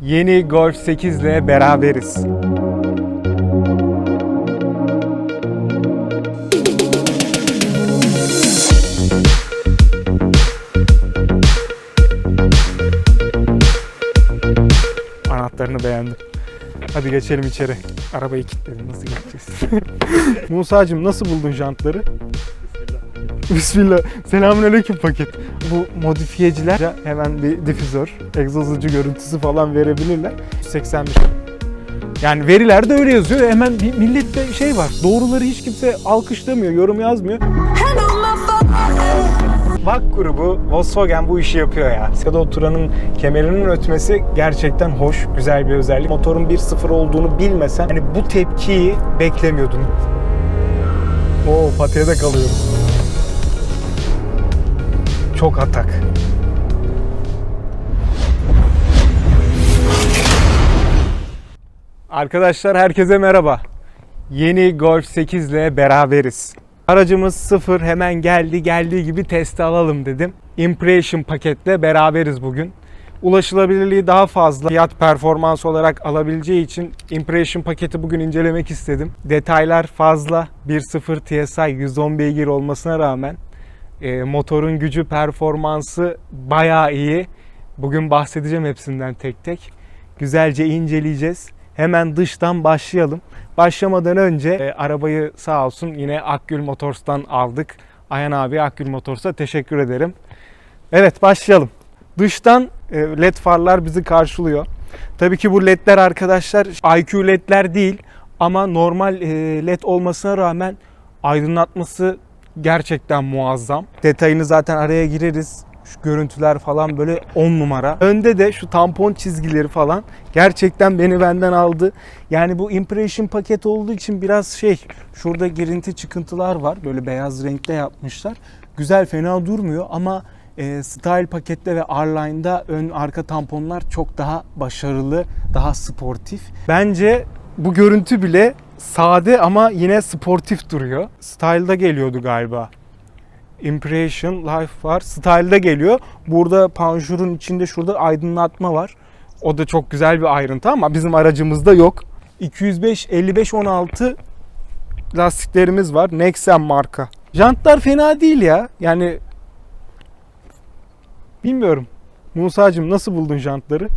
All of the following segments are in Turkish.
Yeni Golf 8 ile beraberiz. Anahtarını beğendim. Hadi geçelim içeri. Arabayı kilitledim. Nasıl geçeceğiz? Musa'cığım nasıl buldun jantları? Bismillah. Selamünaleyküm paket. Bu modifiyeciler hemen bir difüzör, egzoz ucu görüntüsü falan verebilirler. 181. Yani verilerde öyle yazıyor. Hemen bir millette şey var. Doğruları hiç kimse alkışlamıyor, yorum yazmıyor. Bak grubu Volkswagen bu işi yapıyor ya. Arkada oturanın kemerinin ötmesi gerçekten hoş, güzel bir özellik. Motorun 1.0 olduğunu bilmesen hani bu tepkiyi beklemiyordun. Oo patiye de kalıyoruz. Çok atak. Arkadaşlar herkese merhaba. Yeni Golf 8 ile beraberiz. Aracımız sıfır hemen geldi geldiği gibi testi alalım dedim. Impression paketle beraberiz bugün. Ulaşılabilirliği daha fazla fiyat performans olarak alabileceği için Impression paketi bugün incelemek istedim. Detaylar fazla 1.0 TSI 110 beygir olmasına rağmen e, motorun gücü performansı bayağı iyi. Bugün bahsedeceğim hepsinden tek tek. Güzelce inceleyeceğiz. Hemen dıştan başlayalım. Başlamadan önce e, arabayı sağ olsun yine Akgül Motors'tan aldık. Ayhan abi Akgül Motors'a teşekkür ederim. Evet başlayalım. Dıştan e, led farlar bizi karşılıyor. Tabii ki bu ledler arkadaşlar IQ ledler değil ama normal e, led olmasına rağmen aydınlatması gerçekten muazzam. Detayını zaten araya gireriz. Şu görüntüler falan böyle 10 numara. Önde de şu tampon çizgileri falan gerçekten beni benden aldı. Yani bu impression paket olduğu için biraz şey şurada girinti çıkıntılar var. Böyle beyaz renkte yapmışlar. Güzel fena durmuyor ama e, Style pakette ve R-Line'da ön arka tamponlar çok daha başarılı, daha sportif. Bence bu görüntü bile sade ama yine sportif duruyor. Style'da geliyordu galiba. Impression Life var. Style'da geliyor. Burada panjurun içinde şurada aydınlatma var. O da çok güzel bir ayrıntı ama bizim aracımızda yok. 205 55 16 lastiklerimiz var. Nexen marka. Jantlar fena değil ya. Yani bilmiyorum. Musa'cığım nasıl buldun jantları?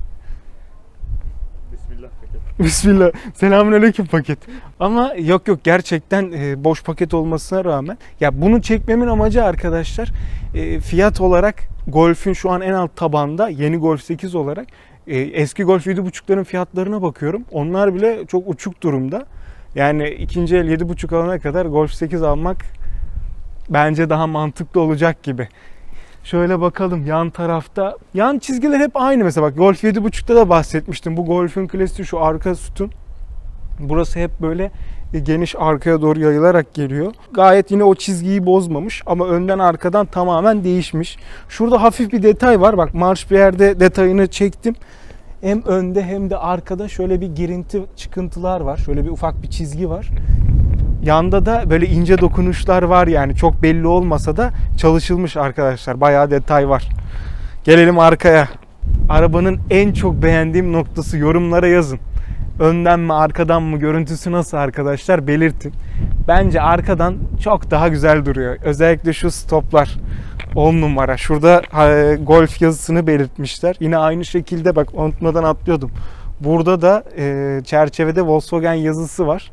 Bismillah. Selamünaleyküm paket. Ama yok yok gerçekten e, boş paket olmasına rağmen ya bunu çekmemin amacı arkadaşlar e, fiyat olarak Golf'ün şu an en alt tabanda yeni Golf 8 olarak e, eski Golf 7.5'ların fiyatlarına bakıyorum. Onlar bile çok uçuk durumda. Yani ikinci el 7.5 alana kadar Golf 8 almak bence daha mantıklı olacak gibi. Şöyle bakalım yan tarafta. Yan çizgiler hep aynı mesela bak Golf 7.5'ta da bahsetmiştim. Bu Golf'ün klasiği şu arka sütun. Burası hep böyle e, geniş arkaya doğru yayılarak geliyor. Gayet yine o çizgiyi bozmamış ama önden arkadan tamamen değişmiş. Şurada hafif bir detay var. Bak marş bir yerde detayını çektim. Hem önde hem de arkada şöyle bir girinti çıkıntılar var. Şöyle bir ufak bir çizgi var. Yanda da böyle ince dokunuşlar var yani çok belli olmasa da çalışılmış arkadaşlar. Bayağı detay var. Gelelim arkaya. Arabanın en çok beğendiğim noktası yorumlara yazın. Önden mi arkadan mı görüntüsü nasıl arkadaşlar belirtin. Bence arkadan çok daha güzel duruyor. Özellikle şu stoplar 10 numara. Şurada golf yazısını belirtmişler. Yine aynı şekilde bak unutmadan atlıyordum. Burada da e, çerçevede Volkswagen yazısı var.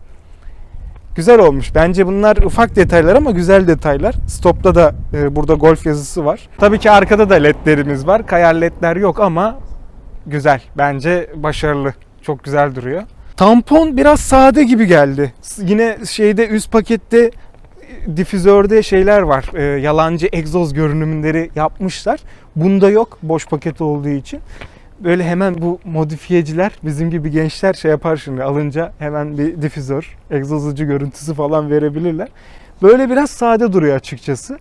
Güzel olmuş. Bence bunlar ufak detaylar ama güzel detaylar. Stopta da e, burada golf yazısı var. Tabii ki arkada da ledlerimiz var. Kayar ledler yok ama güzel. Bence başarılı. Çok güzel duruyor. Tampon biraz sade gibi geldi. Yine şeyde üst pakette e, difüzörde şeyler var. E, yalancı egzoz görünümleri yapmışlar. Bunda yok boş paket olduğu için. Böyle hemen bu modifiyeciler bizim gibi gençler şey yapar şimdi alınca hemen bir difüzör, egzoz görüntüsü falan verebilirler. Böyle biraz sade duruyor açıkçası.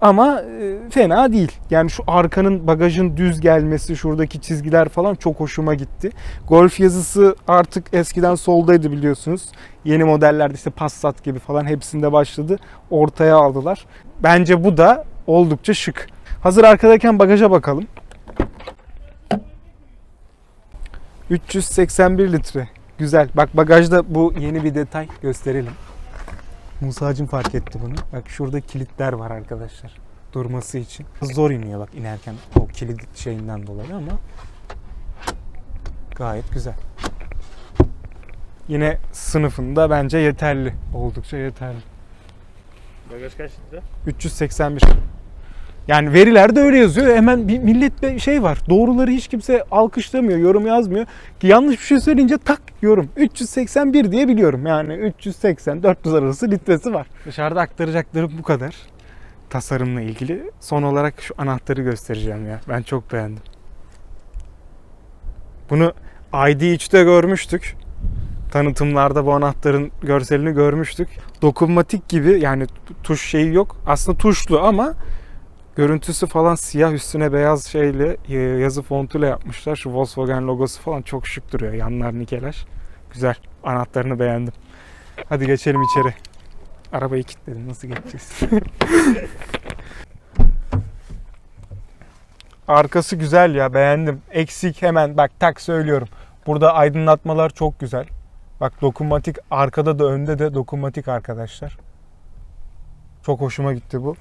Ama e, fena değil. Yani şu arkanın bagajın düz gelmesi, şuradaki çizgiler falan çok hoşuma gitti. Golf yazısı artık eskiden soldaydı biliyorsunuz. Yeni modellerde işte Passat gibi falan hepsinde başladı. Ortaya aldılar. Bence bu da oldukça şık. Hazır arkadayken bagaja bakalım. 381 litre. Güzel. Bak bagajda bu yeni bir detay gösterelim. Musa'cım fark etti bunu. Bak şurada kilitler var arkadaşlar. Durması için. Zor iniyor bak inerken o kilit şeyinden dolayı ama gayet güzel. Yine sınıfında bence yeterli. Oldukça yeterli. Bagaj kaç litre? 381. Yani verilerde öyle yazıyor. Hemen bir millet bir şey var. Doğruları hiç kimse alkışlamıyor, yorum yazmıyor. Ki yanlış bir şey söyleyince tak yorum. 381 diye biliyorum. Yani 380 400 arası litresi var. Dışarıda aktaracaklarım bu kadar. Tasarımla ilgili. Son olarak şu anahtarı göstereceğim ya. Ben çok beğendim. Bunu ID3'te görmüştük. Tanıtımlarda bu anahtarın görselini görmüştük. Dokunmatik gibi yani tuş şeyi yok. Aslında tuşlu ama görüntüsü falan siyah üstüne beyaz şeyle e, yazı fontuyla yapmışlar. Şu Volkswagen logosu falan çok şık duruyor. Yanlar nikelaj. Güzel. Anahtarını beğendim. Hadi geçelim içeri. Arabayı kilitledim. Nasıl geçeceğiz? Arkası güzel ya beğendim. Eksik hemen bak tak söylüyorum. Burada aydınlatmalar çok güzel. Bak dokunmatik arkada da önde de dokunmatik arkadaşlar. Çok hoşuma gitti bu.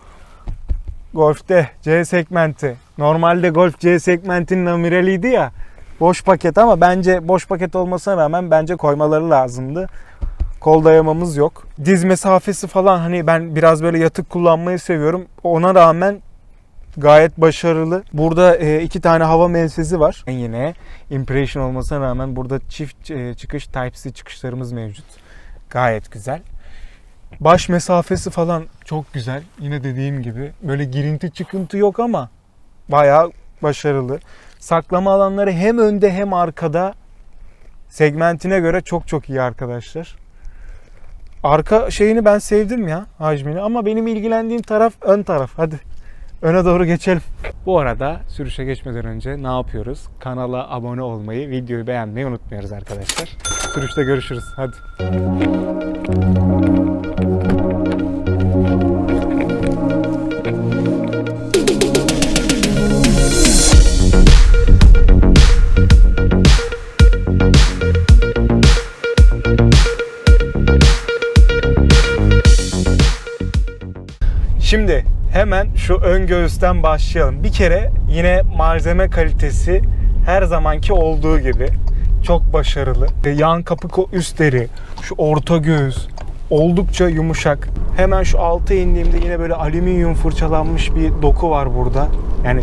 Golf'te C segmenti. Normalde Golf C segmentinin amiraliydi ya. Boş paket ama bence boş paket olmasına rağmen bence koymaları lazımdı. Kol dayamamız yok. Diz mesafesi falan hani ben biraz böyle yatık kullanmayı seviyorum. Ona rağmen gayet başarılı. Burada e, iki tane hava menfezi var. Yine Impression olmasına rağmen burada çift e, çıkış Type-C çıkışlarımız mevcut. Gayet güzel. Baş mesafesi falan çok güzel. Yine dediğim gibi böyle girinti çıkıntı yok ama bayağı başarılı. Saklama alanları hem önde hem arkada segmentine göre çok çok iyi arkadaşlar. Arka şeyini ben sevdim ya hacmini ama benim ilgilendiğim taraf ön taraf. Hadi öne doğru geçelim. Bu arada sürüşe geçmeden önce ne yapıyoruz? Kanala abone olmayı, videoyu beğenmeyi unutmuyoruz arkadaşlar. Sürüşte görüşürüz. Hadi. Şimdi hemen şu ön göğüsten başlayalım. Bir kere yine malzeme kalitesi her zamanki olduğu gibi çok başarılı. Yan kapı üstleri, şu orta göğüs oldukça yumuşak. Hemen şu alta indiğimde yine böyle alüminyum fırçalanmış bir doku var burada. Yani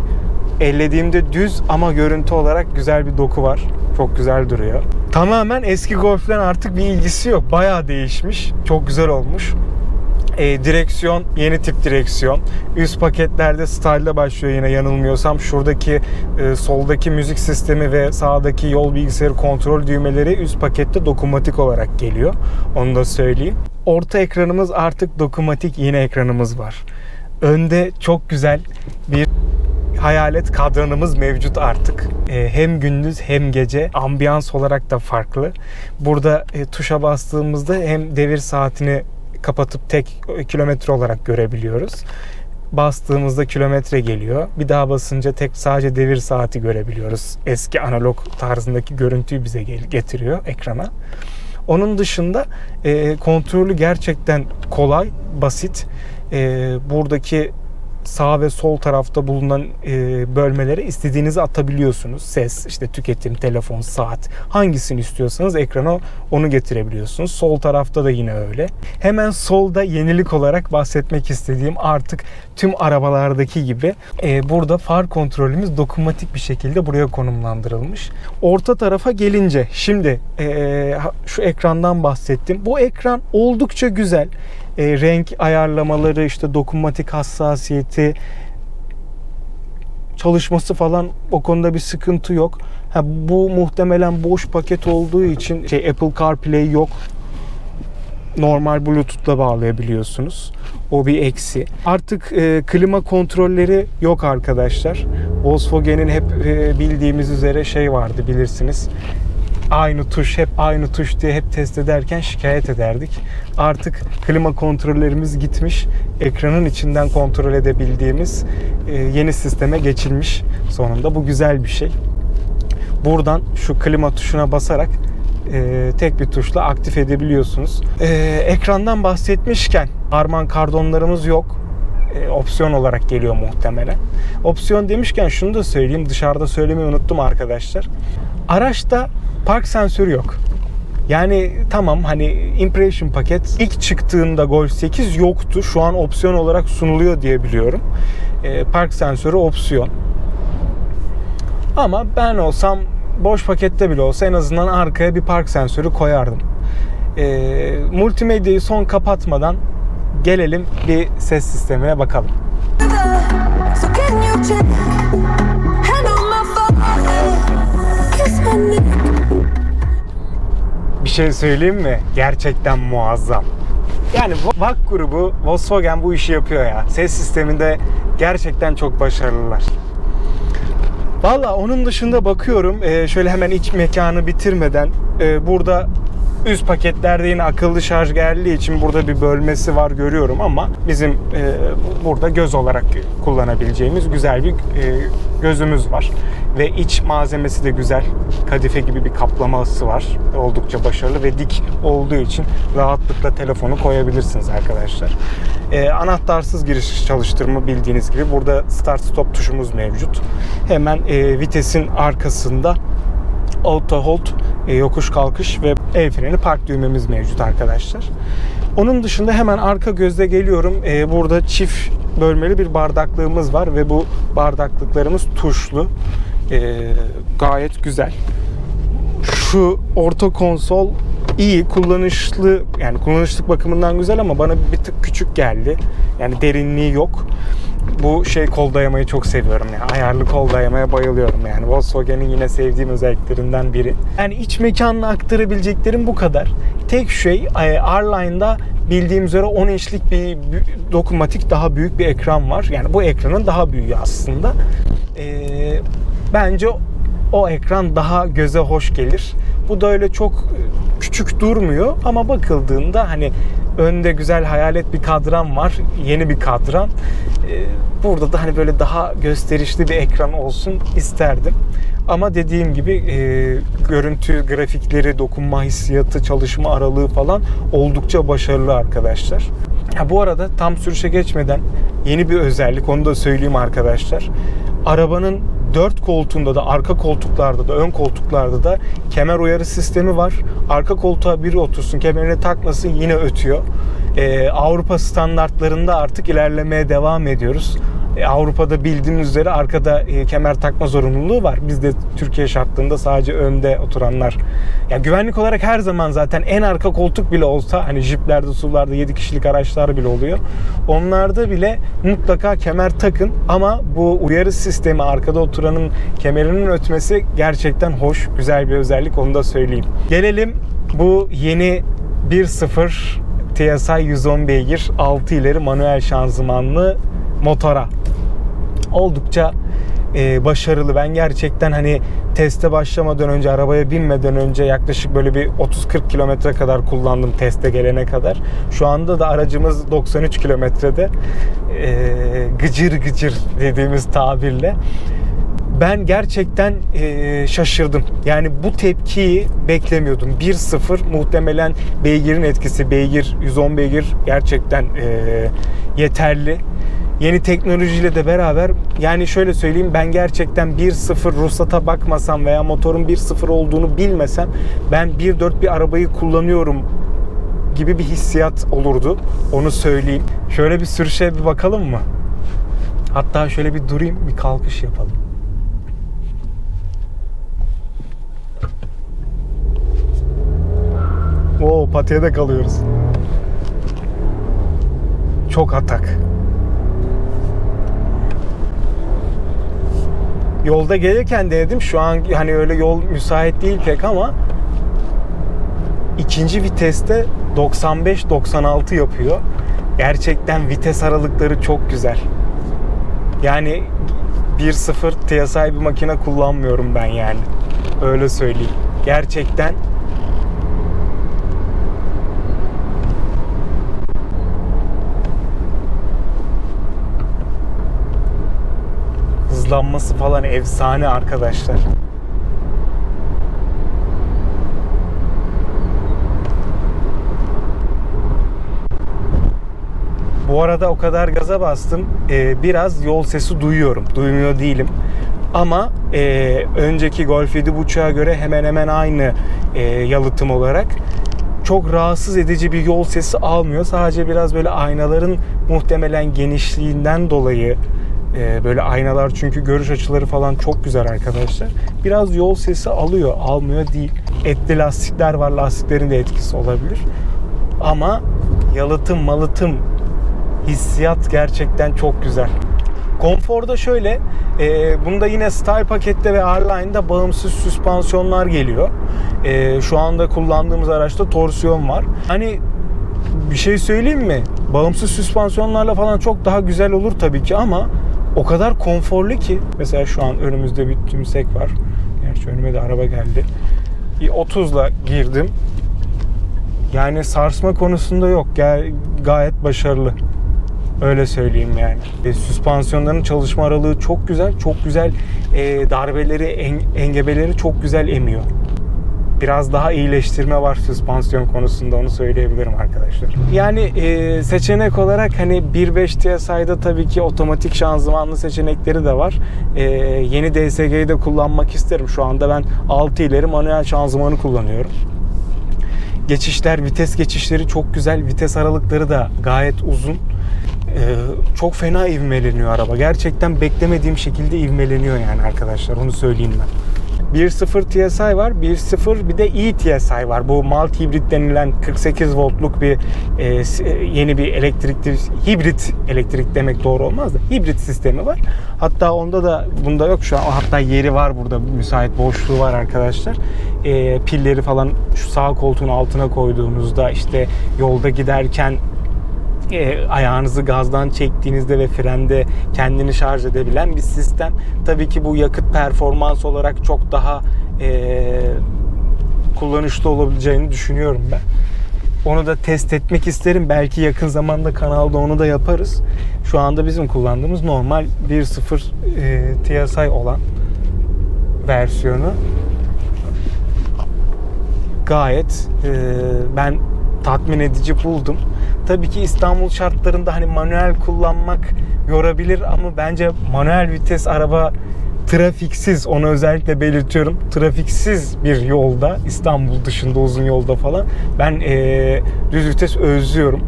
ellediğimde düz ama görüntü olarak güzel bir doku var. Çok güzel duruyor. Tamamen eski Golf'ten artık bir ilgisi yok. Bayağı değişmiş. Çok güzel olmuş. E, direksiyon yeni tip direksiyon. Üst paketlerde style'da başlıyor yine yanılmıyorsam. Şuradaki e, soldaki müzik sistemi ve sağdaki yol bilgisayarı kontrol düğmeleri üst pakette dokunmatik olarak geliyor. Onu da söyleyeyim. Orta ekranımız artık dokunmatik yeni ekranımız var. Önde çok güzel bir hayalet kadranımız mevcut artık. Ee, hem gündüz hem gece ambiyans olarak da farklı. Burada e, tuşa bastığımızda hem devir saatini kapatıp tek kilometre olarak görebiliyoruz. Bastığımızda kilometre geliyor. Bir daha basınca tek sadece devir saati görebiliyoruz. Eski analog tarzındaki görüntüyü bize getiriyor ekrana. Onun dışında e, kontrolü gerçekten kolay, basit. E, buradaki sağ ve sol tarafta bulunan e, bölmelere istediğinizi atabiliyorsunuz. Ses, işte tüketim, telefon, saat hangisini istiyorsanız ekrana onu getirebiliyorsunuz. Sol tarafta da yine öyle. Hemen solda yenilik olarak bahsetmek istediğim artık tüm arabalardaki gibi e, burada far kontrolümüz dokunmatik bir şekilde buraya konumlandırılmış. Orta tarafa gelince şimdi e, şu ekrandan bahsettim. Bu ekran oldukça güzel. E, renk ayarlamaları, işte dokunmatik hassasiyeti, çalışması falan o konuda bir sıkıntı yok. Ha, bu muhtemelen boş paket olduğu için şey Apple CarPlay yok. Normal Bluetooth'la bağlayabiliyorsunuz. O bir eksi. Artık e, klima kontrolleri yok arkadaşlar. Volkswagen'in hep e, bildiğimiz üzere şey vardı bilirsiniz. Aynı tuş hep aynı tuş diye hep test ederken şikayet ederdik. Artık klima kontrollerimiz gitmiş. Ekranın içinden kontrol edebildiğimiz e, yeni sisteme geçilmiş sonunda. Bu güzel bir şey. buradan şu klima tuşuna basarak e, tek bir tuşla aktif edebiliyorsunuz. E, ekrandan bahsetmişken Harman kardonlarımız yok. E, opsiyon olarak geliyor muhtemelen. Opsiyon demişken şunu da söyleyeyim. Dışarıda söylemeyi unuttum arkadaşlar. Araçta park sensörü yok. Yani tamam hani impression paket ilk çıktığında Golf 8 yoktu. Şu an opsiyon olarak sunuluyor diye biliyorum. E, park sensörü opsiyon. Ama ben olsam boş pakette bile olsa en azından arkaya bir park sensörü koyardım. E, multimedyayı son kapatmadan gelelim bir ses sistemine bakalım. Bir şey söyleyeyim mi? Gerçekten muazzam. Yani VAK grubu Volkswagen bu işi yapıyor ya. Ses sisteminde gerçekten çok başarılılar. Valla onun dışında bakıyorum e, şöyle hemen iç mekanı bitirmeden e, burada üst paketlerde yine akıllı şarj geldiği için burada bir bölmesi var görüyorum ama bizim e, burada göz olarak kullanabileceğimiz güzel bir e, gözümüz var. Ve iç malzemesi de güzel. Kadife gibi bir kaplaması var. Oldukça başarılı ve dik olduğu için rahatlıkla telefonu koyabilirsiniz arkadaşlar. E, anahtarsız giriş çalıştırma bildiğiniz gibi burada start stop tuşumuz mevcut. Hemen e, vitesin arkasında auto hold, yokuş kalkış ve el freni park düğmemiz mevcut arkadaşlar. Onun dışında hemen arka gözde geliyorum. E, burada çift bölmeli bir bardaklığımız var ve bu bardaklıklarımız tuşlu. E, gayet güzel. Şu orta konsol iyi, kullanışlı yani kullanışlık bakımından güzel ama bana bir tık küçük geldi. Yani derinliği yok. Bu şey kol dayamayı çok seviyorum yani. Ayarlı kol dayamaya bayılıyorum yani. Volkswagen'in yine sevdiğim özelliklerinden biri. Yani iç mekanına aktarabileceklerim bu kadar. Tek şey e, R-Line'da bildiğim üzere 10 inçlik bir dokunmatik daha büyük bir ekran var. Yani bu ekranın daha büyüğü aslında. Ee, bence o ekran daha göze hoş gelir. Bu da öyle çok küçük durmuyor ama bakıldığında hani önde güzel hayalet bir kadran var. Yeni bir kadran. Ee, Burada da hani böyle daha gösterişli bir ekran olsun isterdim. Ama dediğim gibi e, görüntü, grafikleri, dokunma hissiyatı, çalışma aralığı falan oldukça başarılı arkadaşlar. Ha, bu arada tam sürüşe geçmeden yeni bir özellik onu da söyleyeyim arkadaşlar. Arabanın dört koltuğunda da arka koltuklarda da ön koltuklarda da kemer uyarı sistemi var. Arka koltuğa biri otursun kemerini takmasın yine ötüyor. Ee, Avrupa standartlarında artık ilerlemeye devam ediyoruz. Ee, Avrupa'da bildiğiniz üzere arkada e, kemer takma zorunluluğu var. Bizde Türkiye şartlarında sadece önde oturanlar. Ya güvenlik olarak her zaman zaten en arka koltuk bile olsa hani jiplerde, SUV'larda 7 kişilik araçlar bile oluyor. Onlarda bile mutlaka kemer takın ama bu uyarı sistemi arkada oturanın kemerinin ötmesi gerçekten hoş, güzel bir özellik onu da söyleyeyim. Gelelim bu yeni 1.0 TSI 110 beygir 6 ileri manuel şanzımanlı motora. Oldukça e, başarılı. Ben gerçekten hani teste başlamadan önce, arabaya binmeden önce yaklaşık böyle bir 30-40 kilometre kadar kullandım teste gelene kadar. Şu anda da aracımız 93 kilometrede e, gıcır gıcır dediğimiz tabirle. Ben gerçekten e, şaşırdım. Yani bu tepkiyi beklemiyordum. 1-0 muhtemelen beygirin etkisi. Beygir, 110 beygir gerçekten e, yeterli. Yeni teknolojiyle de beraber yani şöyle söyleyeyim ben gerçekten 1.0 ruhsata bakmasam veya motorun 1.0 olduğunu bilmesem ben 1.4 bir arabayı kullanıyorum gibi bir hissiyat olurdu. Onu söyleyeyim. Şöyle bir sürüşe bir bakalım mı? Hatta şöyle bir durayım bir kalkış yapalım. Oo patiye de kalıyoruz. Çok atak. Yolda gelirken denedim. Şu an hani öyle yol müsait değil pek ama ikinci viteste 95-96 yapıyor. Gerçekten vites aralıkları çok güzel. Yani 1.0 TSI bir makine kullanmıyorum ben yani. Öyle söyleyeyim. Gerçekten ışıklanması falan efsane arkadaşlar. Bu arada o kadar gaza bastım. E, biraz yol sesi duyuyorum. Duymuyor değilim. Ama e, önceki Golf 7.5'a göre hemen hemen aynı e, yalıtım olarak çok rahatsız edici bir yol sesi almıyor. Sadece biraz böyle aynaların muhtemelen genişliğinden dolayı e, böyle aynalar çünkü görüş açıları falan çok güzel arkadaşlar. Biraz yol sesi alıyor, almıyor değil. Etli lastikler var, lastiklerin de etkisi olabilir. Ama yalıtım, malıtım, hissiyat gerçekten çok güzel. Konforda şöyle, e, bunda yine Style pakette ve R-Line'da bağımsız süspansiyonlar geliyor. E, şu anda kullandığımız araçta torsiyon var. Hani bir şey söyleyeyim mi? Bağımsız süspansiyonlarla falan çok daha güzel olur tabii ki ama o kadar konforlu ki. Mesela şu an önümüzde bir tümsek var. Gerçi önüme de araba geldi. Bir 30'la girdim. Yani sarsma konusunda yok. Ga- gayet başarılı. Öyle söyleyeyim yani. E, süspansiyonların çalışma aralığı çok güzel. Çok güzel e, darbeleri, en- engebeleri çok güzel emiyor. Biraz daha iyileştirme var süspansiyon konusunda onu söyleyebilirim arkadaşlar. Yani e, seçenek olarak hani 1.5 TSI'da tabii ki otomatik şanzımanlı seçenekleri de var. E, yeni DSG'yi de kullanmak isterim. Şu anda ben 6 ileri manuel şanzımanı kullanıyorum. Geçişler, vites geçişleri çok güzel. Vites aralıkları da gayet uzun. Ee, çok fena ivmeleniyor araba. Gerçekten beklemediğim şekilde ivmeleniyor yani arkadaşlar. Onu söyleyeyim ben. 1.0 TSI var. 1.0 bir de e-TSI var. Bu multi hibrit denilen 48 voltluk bir e, e, yeni bir elektrikli hibrit elektrik demek doğru olmaz da hibrit sistemi var. Hatta onda da bunda yok şu an. Hatta yeri var burada müsait boşluğu var arkadaşlar. E, pilleri falan şu sağ koltuğun altına koyduğunuzda işte yolda giderken e, ayağınızı gazdan çektiğinizde ve frende kendini şarj edebilen bir sistem. Tabii ki bu yakıt performans olarak çok daha e, kullanışlı olabileceğini düşünüyorum ben. Onu da test etmek isterim. Belki yakın zamanda kanalda onu da yaparız. Şu anda bizim kullandığımız normal 1.0 e, TSI olan versiyonu gayet e, ben tatmin edici buldum. Tabii ki İstanbul şartlarında hani manuel kullanmak yorabilir ama bence manuel vites araba trafiksiz onu özellikle belirtiyorum. Trafiksiz bir yolda İstanbul dışında uzun yolda falan ben e, düz vites özlüyorum.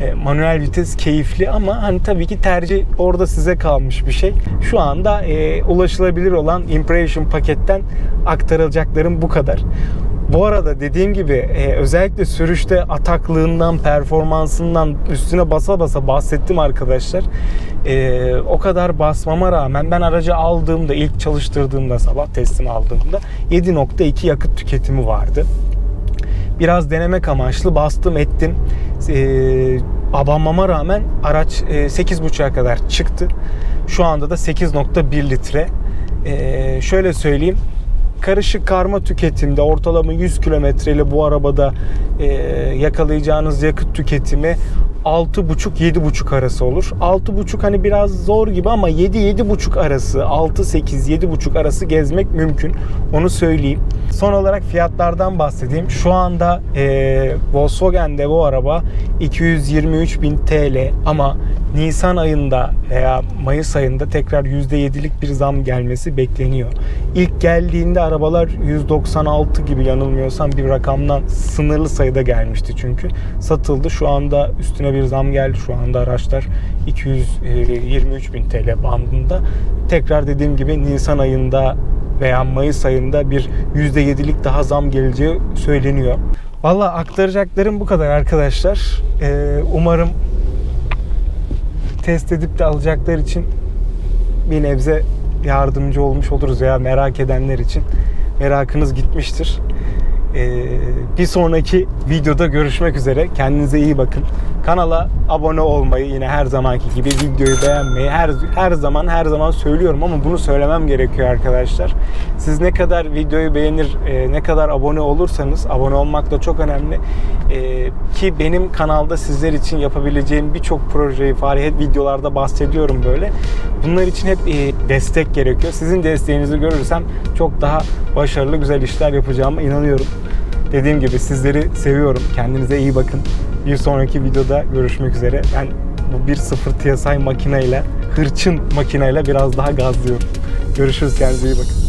E, manuel vites keyifli ama hani tabii ki tercih orada size kalmış bir şey. Şu anda e, ulaşılabilir olan Impression paketten aktarılacaklarım bu kadar. Bu arada dediğim gibi e, özellikle sürüşte ataklığından, performansından üstüne basa basa bahsettim arkadaşlar. E, o kadar basmama rağmen ben aracı aldığımda, ilk çalıştırdığımda sabah teslim aldığımda 7.2 yakıt tüketimi vardı biraz denemek amaçlı bastım ettim. Ee, abanmama rağmen araç e, 8.5'a kadar çıktı. Şu anda da 8.1 litre. Ee, şöyle söyleyeyim. Karışık karma tüketimde ortalama 100 kilometre ile bu arabada e, yakalayacağınız yakıt tüketimi 6,5-7,5 arası olur. 6,5 hani biraz zor gibi ama 7-7,5 arası 6-8-7,5 arası gezmek mümkün. Onu söyleyeyim. Son olarak fiyatlardan bahsedeyim. Şu anda e, Volkswagen'de bu araba 223.000 TL ama Nisan ayında veya Mayıs ayında tekrar %7'lik bir zam gelmesi bekleniyor. İlk geldiğinde arabalar 196 gibi yanılmıyorsam bir rakamdan sınırlı sayıda gelmişti çünkü. Satıldı. Şu anda üstüne bir zam geldi. Şu anda araçlar 223 bin TL bandında. Tekrar dediğim gibi Nisan ayında veya Mayıs ayında bir %7'lik daha zam geleceği söyleniyor. Valla aktaracaklarım bu kadar arkadaşlar. Ee, umarım test edip de alacaklar için bir nebze yardımcı olmuş oluruz veya merak edenler için merakınız gitmiştir. Ee, bir sonraki videoda görüşmek üzere. Kendinize iyi bakın. Kanala abone olmayı yine her zamanki gibi videoyu beğenmeyi her her zaman her zaman söylüyorum ama bunu söylemem gerekiyor arkadaşlar. Siz ne kadar videoyu beğenir, e, ne kadar abone olursanız abone olmak da çok önemli. E, ki benim kanalda sizler için yapabileceğim birçok projeyi, faaliyet videolarda bahsediyorum böyle. Bunlar için hep e, destek gerekiyor. Sizin desteğinizi görürsem çok daha başarılı, güzel işler yapacağıma inanıyorum. Dediğim gibi sizleri seviyorum. Kendinize iyi bakın. Bir sonraki videoda görüşmek üzere. Ben bu 1.0 TSI makineyle, hırçın makineyle biraz daha gazlıyorum. Görüşürüz kendinize iyi bakın.